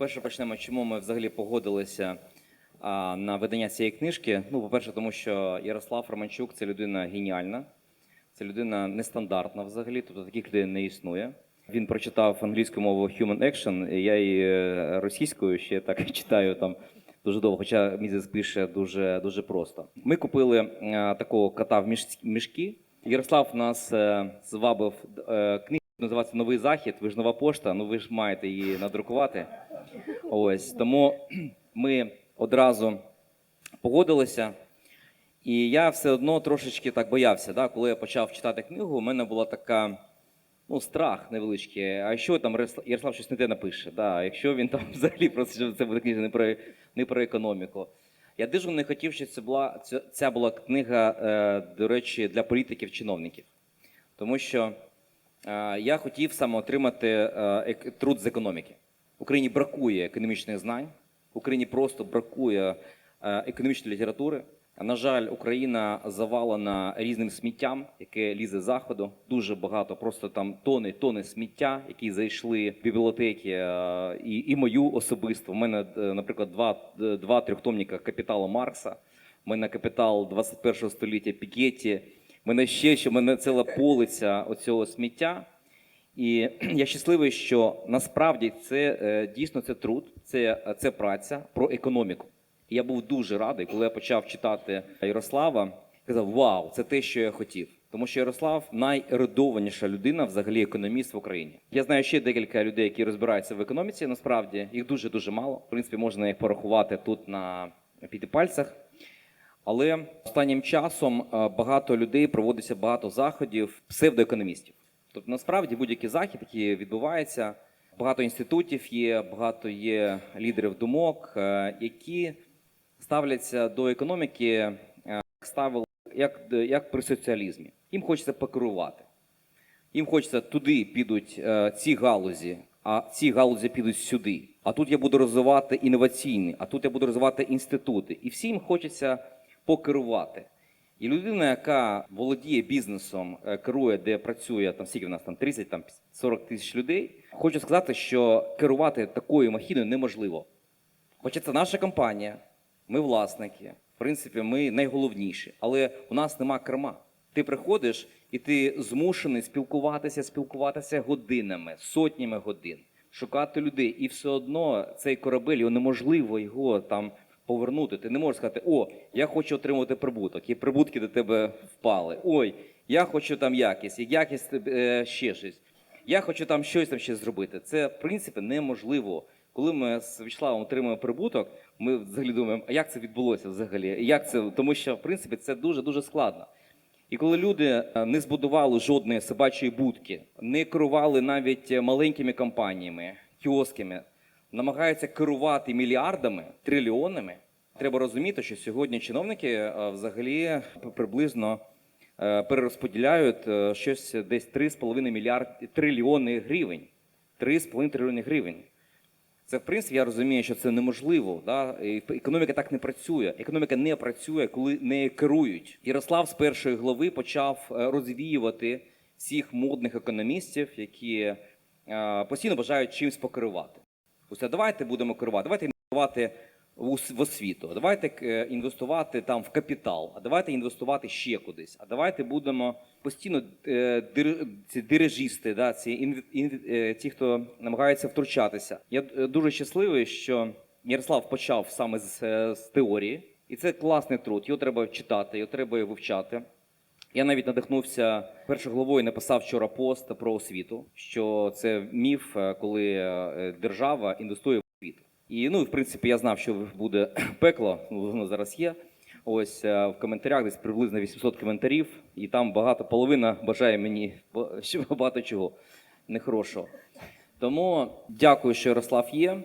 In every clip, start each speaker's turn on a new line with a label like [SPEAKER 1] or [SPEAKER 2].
[SPEAKER 1] Перше почнемо, чому ми взагалі погодилися а, на видання цієї книжки. Ну, по-перше, тому що Ярослав Романчук це людина геніальна, це людина нестандартна взагалі, тобто таких людей не існує. Він прочитав англійською мовою Human Action, і я і е, російською ще так читаю там дуже довго, хоча мізис пише дуже, дуже просто. Ми купили е, такого кота в міш- мішки. Ярослав нас е, звабив книгу, називається Новий захід. Ви ж нова пошта, ну ви ж маєте її надрукувати. Ось тому ми одразу погодилися. І я все одно трошечки так боявся. Да? Коли я почав читати книгу, у мене була така ну, страх невеличкий. А що там Ярослав- щось не те напише? Да? Якщо він там взагалі просто що це буде книга не про, не про економіку. Я дуже не хотів, щоб це була, ця, була книга, е, до речі, для політиків-чиновників. Тому що я хотів саме отримати е, труд з економіки. Україні бракує економічних знань, Україні просто бракує е, економічної літератури. На жаль, Україна завалена різним сміттям, яке лізе з заходу. Дуже багато, просто там тони, тони сміття, які зайшли в бібліотеки, е, і, і мою особисто. У мене, е, наприклад, два, е, два трьохтомника капіталу Маркса. У мене капітал 21 століття Пікетті. Мене ще що мене ціла полиця оцього сміття. І я щасливий, що насправді це е, дійсно це труд, це, це праця про економіку. І я був дуже радий, коли я почав читати Ярослава. Казав: Вау, це те, що я хотів. Тому що Ярослав найерудованіша людина, взагалі економіст в Україні. Я знаю ще декілька людей, які розбираються в економіці. Насправді їх дуже дуже мало. В принципі, можна їх порахувати тут на п'ятипальцях. Але останнім часом е, багато людей проводиться багато заходів псевдоекономістів. Тобто, насправді будь-який захід, який відбувається, багато інститутів є, багато є лідерів думок, е, які ставляться до економіки е, ставили як, як при соціалізмі. Їм хочеться покерувати. Їм хочеться туди підуть ці галузі, а ці галузі підуть сюди. А тут я буду розвивати інноваційні, а тут я буду розвивати інститути. І всім хочеться покерувати. І людина, яка володіє бізнесом, е, керує, де працює там скільки в нас там 30 там 40 тисяч людей. Хочу сказати, що керувати такою махіною неможливо. Хоча це наша компанія, ми власники. В принципі, ми найголовніші, але у нас нема керма. Ти приходиш і ти змушений спілкуватися, спілкуватися годинами, сотнями годин, шукати людей, і все одно цей корабель його неможливо його там повернути. Ти не можеш сказати, о, я хочу отримувати прибуток, і прибутки до тебе впали. Ой, я хочу там якість, і якість е, ще щось. Я хочу там щось там ще зробити. Це в принципі неможливо. Коли ми з Вячеславом отримуємо прибуток, ми взагалі думаємо, а як це відбулося взагалі? Як це? Тому що в принципі це дуже дуже складно. І коли люди е, не збудували жодної собачої будки, не керували навіть е, маленькими компаніями, кіосками, намагаються керувати мільярдами, трильйонами, треба розуміти, що сьогодні чиновники е, взагалі приблизно е, перерозподіляють е, щось десь 3,5 мільярд трильйони гривень. 3,5 трильйони гривень. Це в принципі я розумію, що це неможливо. Да? Економіка так не працює. Економіка не працює, коли не керують. Ярослав з першої глави почав розвіювати всіх модних економістів, які постійно бажають чимось покерувати. Ось давайте будемо керувати. Давайте інвестувати в освіту. Давайте е, інвестувати там в капітал. А давайте інвестувати ще кудись. А давайте будемо постійно е, ці дирижісти, да, ці е, ті, хто намагається втручатися. Я дуже щасливий, що Ярослав почав саме з, з теорії, і це класний труд. Його треба читати, його треба вивчати. Я навіть надихнувся першою головою, написав вчора пост про освіту, що це міф, е, коли е, держава інвестує в освіту. І ну, в принципі, я знав, що буде пекло, ну, воно зараз є. Ось е, в коментарях десь приблизно 800 коментарів, і там багато половина бажає мені багато чого нехорошого. Тому дякую, що Ярослав є.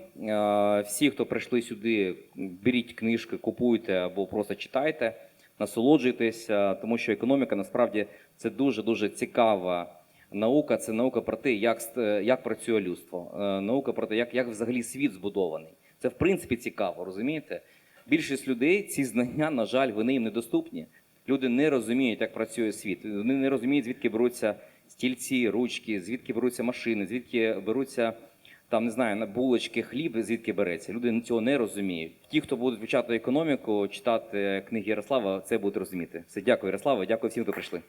[SPEAKER 1] Всі, хто прийшли сюди, беріть книжки, купуйте або просто читайте, насолоджуйтеся, тому що економіка насправді це дуже дуже цікава наука. Це наука про те, як, як працює людство, Е, наука про те, як, як взагалі світ збудований. Це в принципі цікаво, розумієте? Більшість людей ці знання, на жаль, вони їм недоступні. Люди не розуміють, як працює світ. Вони не розуміють, звідки беруться стільці, ручки, звідки беруться машини, звідки беруться там не знаю, на булочки, хліб, звідки береться. Люди цього не розуміють. Ті, хто будуть вивчати економіку, читати книги Ярослава, це будуть розуміти. Все, дякую, Ярослава, дякую всім, хто прийшли.